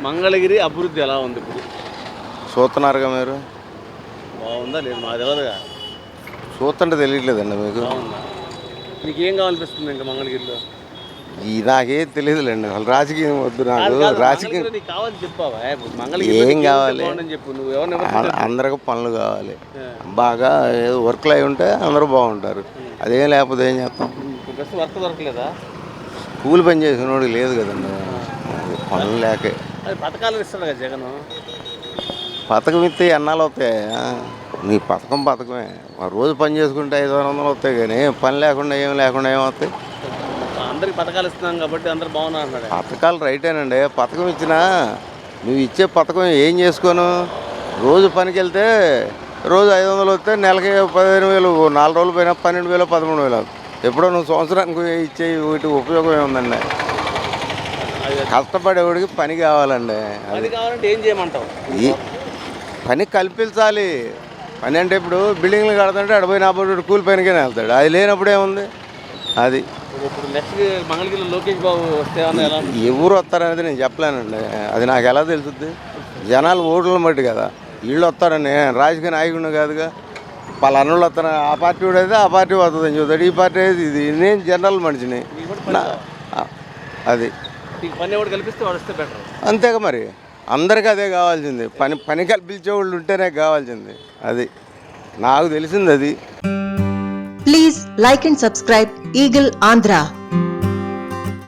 మంగళగిరి అభివృద్ధి ఎలా ఉంది ఇప్పుడు? చూస్తున్నారుగా మీరు. బాగుందా? లేదు మాకు తెలియదుగా చూస్తుంటే తెలియట్లేదండి మీకు. బాగుందా? మీకు ఏం కావాలనిపిస్తుంది ఇంకా మంగళగిరిలో? ఈ నాకేం తెలియదులేండి. అసలు రాజకీయం వద్దు నాకు. కాదు, రాజకీయం మంగళగిరిలో నీకు కావాలని చెప్పావా? ఇప్పుడు మంగళగిరిలో ఏం నీకు కావాలి? బాగుందని చెప్పు. నువ్వు ఎవరిని అ- అందరికి పనులు కావాలి. బాగా ఏదో వర్క్లు అయి ఉంటే అందరూ బాగుంటారు. అదేం లేకపోతే ఏం చేస్తాం? ఇప్పుడు వర్క్ దొరకలేదా? కూలి పని చేసినోడికి లేదు కదండి. పనులు లేకే. అది పథకాలు ఇస్తాడు కదా జగన్ పథకం ఇస్తే ఎన్నాళ్ళు ఆ? నీ పథకం పథకమే ఆ రోజు పని చేసుకుంటే ఐదు ఆరు వందలు వస్తాయి కానీ పని లేకుండా ఏం లేకుండా ఏమవుతాయి అందరికి పథకాలు ఇస్తున్నాం కాబట్టి అందరు బాగున్నారు. పథకాలు రైటేనండి పథకం ఇచ్చినా నువ్వు ఇచ్చే పథకం ఏం చేసుకోను రోజు పనికి వెళ్తే రోజు ఐదు వందలు వస్తే నెలకి పదిహేను వేలు నాలుగు రోజులు పోయినా పన్నెండు వేలు పదమూడు వేలు. ఎప్పుడో నువ్వు సంవత్సరానికి ఇచ్చే వీటి ఉపయోగం ఏముందండి కష్టపడేవాడికి పని కావాలండి. అది కావాలంటే ఏం చేయమంటావు? ఈ పని కల్పించాలి. పని అంటే ఇప్పుడు బిల్డింగ్లు కడుతుంటే అడపోయి నా పోటీ కూలి పనికైనా వెళ్తాడు. అది లేనప్పుడు ఏముంది? అది. ఇప్పుడు- నెక్స్ట్ లోకేష్ బాబు వస్తే? ఎవరు వస్తారనేది నేను చెప్పలేనండి. అది నాకు ఎలా తెలుస్తుంది? జనాలు ఓట్లను బట్టి కదా. వీళ్ళు వస్తారని రాజకీయ నాయకుడిని కాదుగా. పలానోళ్ళు వస్తారు ఆ పార్టీ వాడు అయితే ఆ పార్టీ వస్తుందని చూస్తాడు ఈ పార్టీ అయితే ఇది నేను జనరల్ మనిషిని. కూడా అది. పని ఎవరు కల్పిస్తే వాడు వస్తే బెటర్ అంతేగా మరి. అందరికీ అదే కావాల్సింది. పని పని కల్పించే వాళ్ళు ఉంటేనే కావాల్సింది. అది నాకు తెలిసింది అది. Please like and subscribe Eagle Andhra.